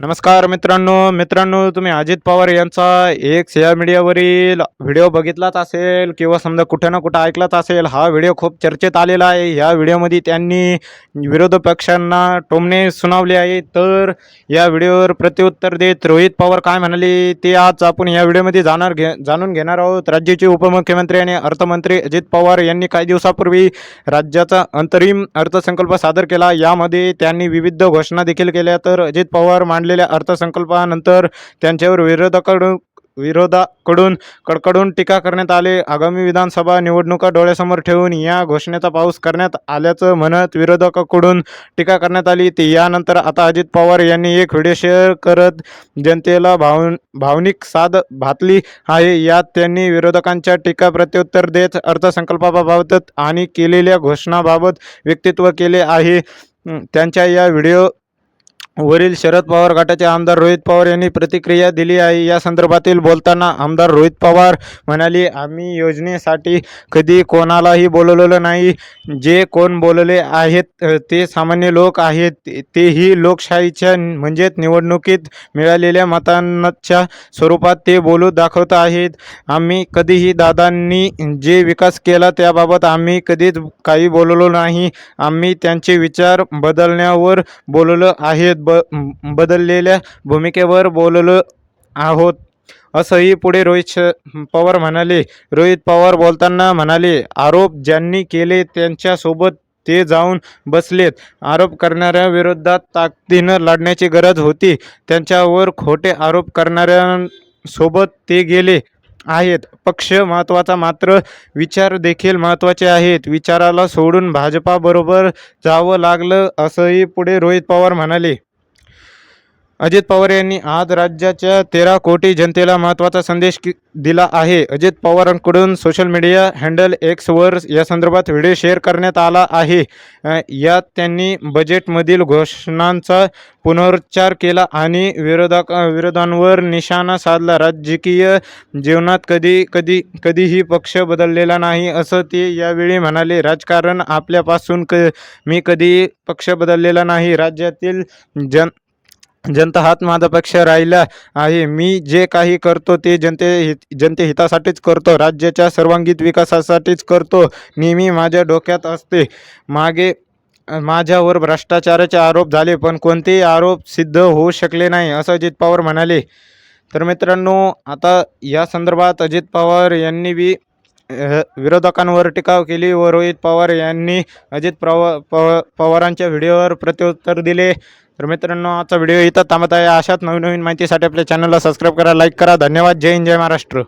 नमस्कार मित्रांनो. मित्रांनो तुम्ही अजित पवार यांचा एक शेअर मीडियावरील व्हिडिओ बघितलाच असेल किंवा समजा कुठे ना कुठं ऐकलाच असेल हा व्हिडिओ खूप चर्चेत आलेला आहे. ह्या व्हिडिओमध्ये त्यांनी विरोधी पक्षांना टोमणे सुनावले आहे. तर या व्हिडिओवर प्रत्युत्तर देत रोहित पवार काय म्हणाले ते आज आपण या व्हिडिओमध्ये जाणार घे जाणून घेणार आहोत. राज्याचे उपमुख्यमंत्री आणि अर्थमंत्री अजित पवार यांनी काही दिवसापूर्वी राज्याचा अंतरिम अर्थसंकल्प सादर केला. यामध्ये त्यांनी विविध घोषणा देखील केल्या. तर अजित पवार मांडलेल्या अर्थसंकल्पानंतर त्यांच्यावर विरोधाकडून विरोधाकडून कडकडून टीका करण्यात आले. आगामी विधानसभा निवडणुका डोळ्यासमोर ठेवून या घोषणेचा पाऊस करण्यात आल्याचं म्हणत विरोधकाकडून टीका करण्यात आली. ती यानंतर आता अजित पवार यांनी एक व्हिडिओ शेअर करत जनतेला भाव भावनिक साध घातली आहे. यात त्यांनी विरोधकांच्या टीका प्रत्युत्तर देत अर्थसंकल्पाबाबत आणि केलेल्या घोषणाबाबत व्यक्तित्व केले आहे. त्यांच्या या व्हिडिओ वरील शरद पवार गटाचे आमदार रोहित पवार यांनी प्रतिक्रिया दिली आहे. या संदर्भातील बोलताना आमदार रोहित पवार म्हणाले आम्ही योजनेसाठी कधी कोणालाही बोलवलेलं नाही. जे कोण बोलले आहेत ते सामान्य लोक आहेत. तेही लोकशाहीच्या म्हणजेच निवडणुकीत मिळालेल्या मतांच्या स्वरूपात ते बोलू दाखवत आहेत. आम्ही कधीही दादांनी जे विकास केला त्याबाबत आम्ही कधीच काही बोललो नाही. आम्ही त्यांचे विचार बदलण्यावर बोललो आहेत. ब बदललेल्या भूमिकेवर बोललो आहोत. असंही पुढे रोहित श- पवार म्हणाले. रोहित पवार बोलताना म्हणाले आरोप ज्यांनी केले त्यांच्यासोबत ते जाऊन बसलेत. आरोप करणाऱ्या विरोधात ताकदीनं लढण्याची गरज होती. त्यांच्यावर खोटे आरोप करणाऱ्यांसोबत ते गेले आहेत. पक्ष महत्त्वाचा मात्र विचार देखील महत्त्वाचे आहेत. विचाराला सोडून भाजपाबरोबर जावं लागलं असंही पुढे रोहित पवार म्हणाले. अजित पवार यांनी आज राज्याच्या तेरा कोटी जनतेला महत्त्वाचा संदेश दिला आहे. अजित पवारांकडून सोशल मीडिया हँडल एक्सवर या संदर्भात व्हिडिओ शेअर करण्यात आला आहे. यात त्यांनी बजेटमधील घोषणांचा पुनरुच्चार केला आणि विरोधक विरोधांवर निशाणा साधला. राजकीय जीवनात कधी कधी कधीही पक्ष बदललेला नाही असं ते यावेळी म्हणाले. राजकारण आपल्यापासून क मी कधी पक्ष बदललेला नाही. राज्यातील जन जनता हात माझा पक्ष राहिला आहे. मी जे काही करतो ते जनते हित जनते हितासाठीच करतो. राज्याच्या सर्वांगीण विकासासाठीच करतो. नेहमी माझ्या डोक्यात असते. मागे माझ्यावर भ्रष्टाचाराचे आरोप झाले पण कोणतेही आरोप सिद्ध होऊ शकले नाही असं अजित पवार म्हणाले. तर मित्रांनो आता या संदर्भात अजित पवार यांनी बी विरोधकांवर टिकाव केली व रोहित पवार यांनी अजित प्रवा पव पवारांच्या व्हिडिओवर प्रत्युत्तर दिले. तर मित्रांनो आजचा व्हिडिओ इथं थांबत आहे. अशाच नवीन नवीन माहितीसाठी आपल्या चॅनलला सबस्क्राईब करा लाईक करा. धन्यवाद. जय हिंद जय महाराष्ट्र.